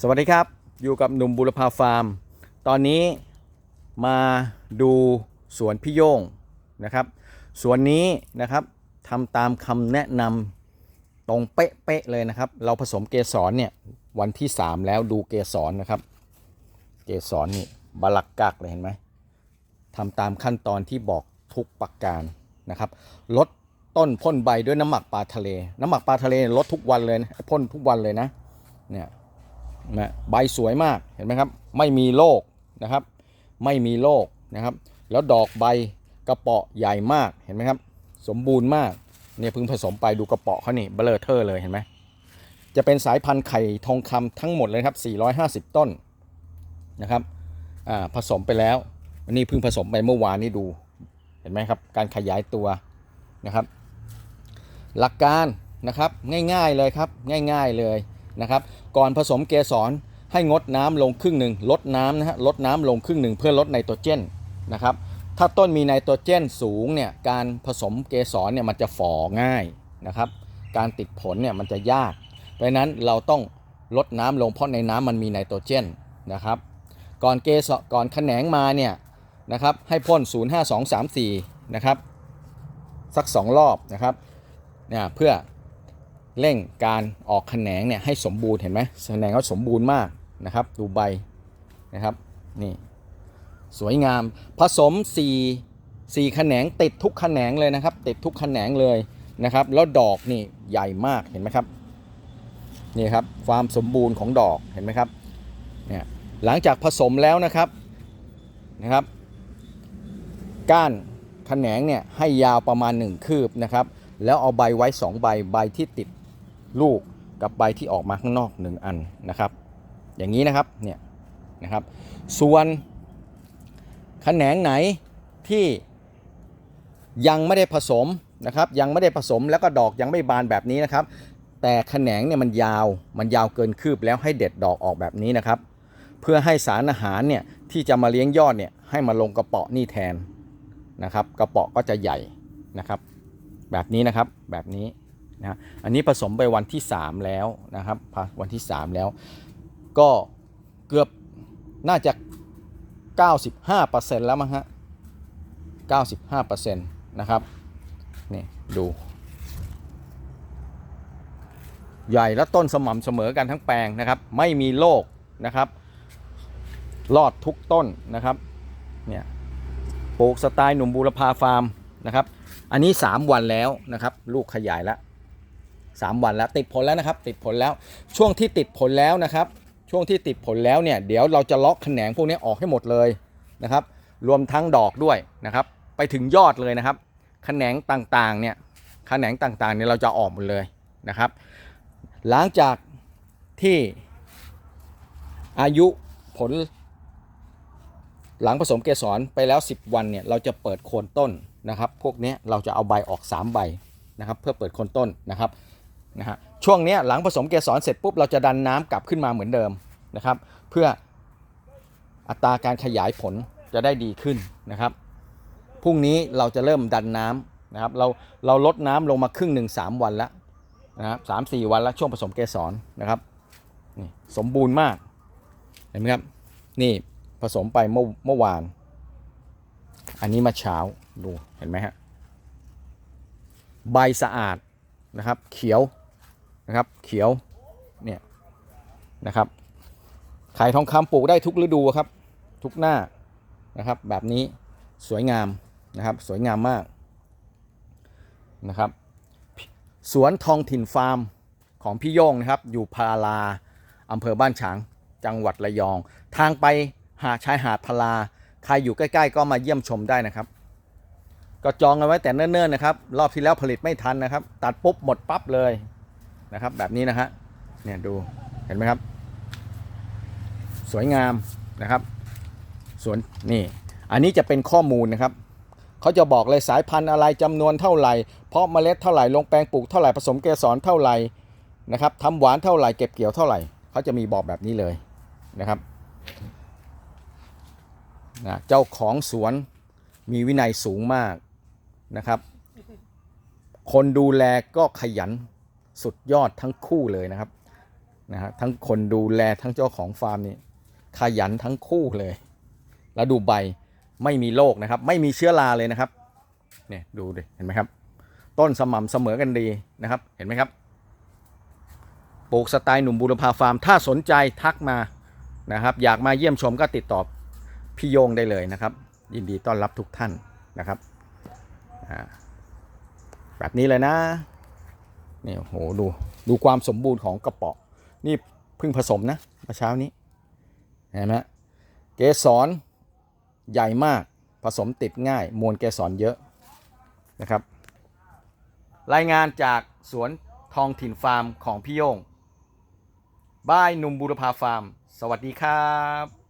สวัสดีครับ อยู่กับหนุ่มบุรพาฟาร์ม ตอนนี้มาดูสวนพี่โย่งนะครับสวนนี้นะครับทำตามคำแนะนำตรงเป๊ะๆเลยนะครับ เราผสมเกสรเนี่ยวันที่ 3 แล้วดูเกสรนะครับ เกสรนี่บลักกักเลยเห็นไหมทำตามขั้นตอนที่บอกทุกประการนะครับลดต้นพ่นใบด้วยน้ำหมักปลาทะเล น้ำหมักปลาทะเลลดทุกวันเลยนะพ่นทุกวันเลยนะเนี่ย นะใบสวยมากเห็นไหมครับ ไม่มีโรคนะครับ ไม่มีโรคนะครับ แล้วดอกใบกระเปาะใหญ่มากเห็นไหมครับ สมบูรณ์มากเนี่ยเพิ่งผสมไปดูกระเปาะเขานี่เบลอเทอร์เลยเห็นไหมจะเป็นสายพันธุ์ไข่ทองคำทั้งหมดเลยครับ 450 ต้นนะครับอ่าผสมไปแล้วนนี้เพิ่งผสมไปเมื่อวานนี้ดูเห็นไหมครับ การขยายตัวนะครับ หลักการนะครับง่ายๆเลยครับง่าย ๆเลย นะครับ ก่อนผสมเกสรให้งดน้ำลงครึ่งหนึ่งลดน้ำนะฮะลดน้ำลงครึ่งหนึ่งเพื่อลดไนโตรเจนนะครับ ถ้าต้นมีไนโตรเจนสูงเนี่ยการผสมเกสรเนี่ยมันจะฝ่อง่ายนะครับ การติดผลเนี่ยมันจะยาก เพราะนั้นเราต้องลดน้ำลงเพราะในน้ำมันมีไนโตรเจนนะครับ ก่อนเกสรก่อนแขนงมาเนี่ยนะครับให้พ่น 05234 นะครับ สัก 2 รอบนะครับเนี่ยเพื่อ เร่งการออกแขนงเนี่ยให้สมบูรณ์เห็นไหมแขนงเขาสมบูรณ์มากนะครับ ดูใบนะครับนี่สวยงามผสม 4 4แขนงติดทุกแขนงเลยนะครับ ติดทุกแขนงเลยนะครับ แล้วดอกนี่ใหญ่มากเห็นไหมครับนี่ครับความสมบูรณ์ของดอกเห็นไหมครับเนี่ยหลังจากผสมแล้วนะครับนะครับ ก้านแขนงเนี่ยให้ยาวประมาณ 1 คืบนะครับ แล้วเอาใบไว้ 2 ใบใบที่ติด ลูกกับใบที่ออกมาข้างนอก 1 อันนะครับ อย่างนี้นะครับเนี่ยนะครับ ส่วนแขนงไหนที่ยังไม่ได้ผสมนะครับยังไม่ได้ผสมแล้วก็ดอกยังไม่บานแบบนี้นะครับ แต่แขนงเนี่ยมันยาวมันยาวเกินคืบแล้วให้เด็ดดอกออกแบบนี้นะครับ เพื่อให้สารอาหารเนี่ยที่จะมาเลี้ยงยอดเนี่ยให้มาลงกระเปาะนี่แทนนะครับ กระเป๋อก็จะใหญ่นะครับ แบบนี้นะครับแบบนี้ นะอันนี้ผสมไปวันที่ 3 แล้วนะครับวันที่ 3 แล้ว ก็เกือบน่าจะ 95%แล้วมั้งฮะ 95%นะครับนี่ดู ใหญ่และต้นสม่ำเสมอกันทั้งแปลงนะครับ ไม่มีโรคนะครับรอดทุกต้นนะครับเนี่ยปลูกสไตล์หนุ่มบูรพาฟาร์มนะครับ อันนี้ 3 วันแล้วนะครับ ลูกขยายแล้ว 3 วันแล้วติดผลแล้วนะครับ ติดผลแล้วช่วงที่ติดผลแล้วนะครับ ช่วงที่ติดผลแล้วเนี่ยเดี๋ยวเราจะล็อกแขนงพวกนี้ออกให้หมดเลยนะครับ รวมทั้งดอกด้วยนะครับ ไปถึงยอดเลยนะครับแขนงต่างๆเนี่ยแขนงต่างๆเนี่ยเราจะออกหมดเลยนะครับ หลังจากที่อายุผล หลังผสมเกสรไปแล้ว 10 วันเนี่ยเราจะเปิดโคนต้นนะครับ พวกนี้เราจะเอาใบออก 3 ใบนะครับ เพื่อเปิดโคนต้นนะครับ นะฮะช่วงนี้หลังผสมเกสรเสร็จปุ๊บเราจะดันน้ำกลับขึ้นมาเหมือนเดิมนะครับเพื่ออัตราการขยายผลจะได้ดีขึ้นนะครับพรุ่งนี้เราจะเริ่มดันน้ำนะครับเราเราลดน้ำลงมาครึ่งหนึ่งสามวันแล้วนะครับสามสี่วันแล้วช่วงผสมเกสรนะครับนี่สมบูรณ์มากเห็นไหมครับนี่ผสมไปเมื่อเมื่อวาน อันนี้มาเช้าดูเห็นไหมฮะใบสะอาดนะครับเขียว นะครับเขียวเนี่ยนะครับไข่ทองคำปลูกได้ทุกฤดูครับทุกหน้านะครับแบบนี้สวยงามนะครับสวยงามมากนะครับสวนทองถิ่นฟาร์มของพี่โย่งนะครับอยู่พาราอำเภอบ้านฉางจังหวัดระยอง ทางไปหาดชายหาดพลาใครอยู่ใกล้ ๆ ก็มาเยี่ยมชมได้นะครับ ก็จองกันไว้แต่เนิ่นๆนะครับ รอบที่แล้วผลิตไม่ทันนะครับ ตัดปุ๊บหมดปั๊บเลย นะครับ แบบนี้นะฮะเนี่ยดูเห็นไหมครับ สวยงามนะครับสวนนี่ อันนี้จะเป็นข้อมูลนะครับเขาจะบอกเลยสายพันธุ์อะไรจำนวนเท่าไหร่ เพาะเมล็ดเท่าไหร่ลงแปลงปลูกเท่าไหร่ผสมเกสรเท่าไหร่นะครับทำหวานเท่าไหร่เก็บเกี่ยวเท่าไหร่เขาจะมีบอกแบบนี้เลยนะครับนะเจ้าของสวนมีวินัยสูงมากนะครับ คนดูแลก็ขยัน สุดยอดทั้งคู่เลยนะครับนะฮะทั้งคนดูแลทั้งเจ้าของฟาร์มนี่ขยันทั้งคู่เลย แล้วดูใบไม่มีโรคนะครับ ไม่มีเชื้อราเลยนะครับเนี่ยดูดิเห็นไหมครับ ต้นสม่ำเสมอกันดีนะครับ เห็นไหมครับปลูกสไตล์หนุ่มบูรพาฟาร์ม ถ้าสนใจทักมานะครับ อยากมาเยี่ยมชมก็ติดต่อพี่โยงได้เลยนะครับ ยินดีต้อนรับทุกท่านนะครับแบบนี้เลยนะ นี่โอ้โหดูดูความสมบูรณ์ของกระป๋อนี่เพิ่งผสมนะเมื่อเช้านี้เห็นไหมเกสรใหญ่มากผสมติดง่าย มวลเกสรเยอะนะครับ รายงานจากสวนทองถิ่นฟาร์มของพี่โยงบ้ายหนุ่มบุรพาฟาร์ม สวัสดีครับ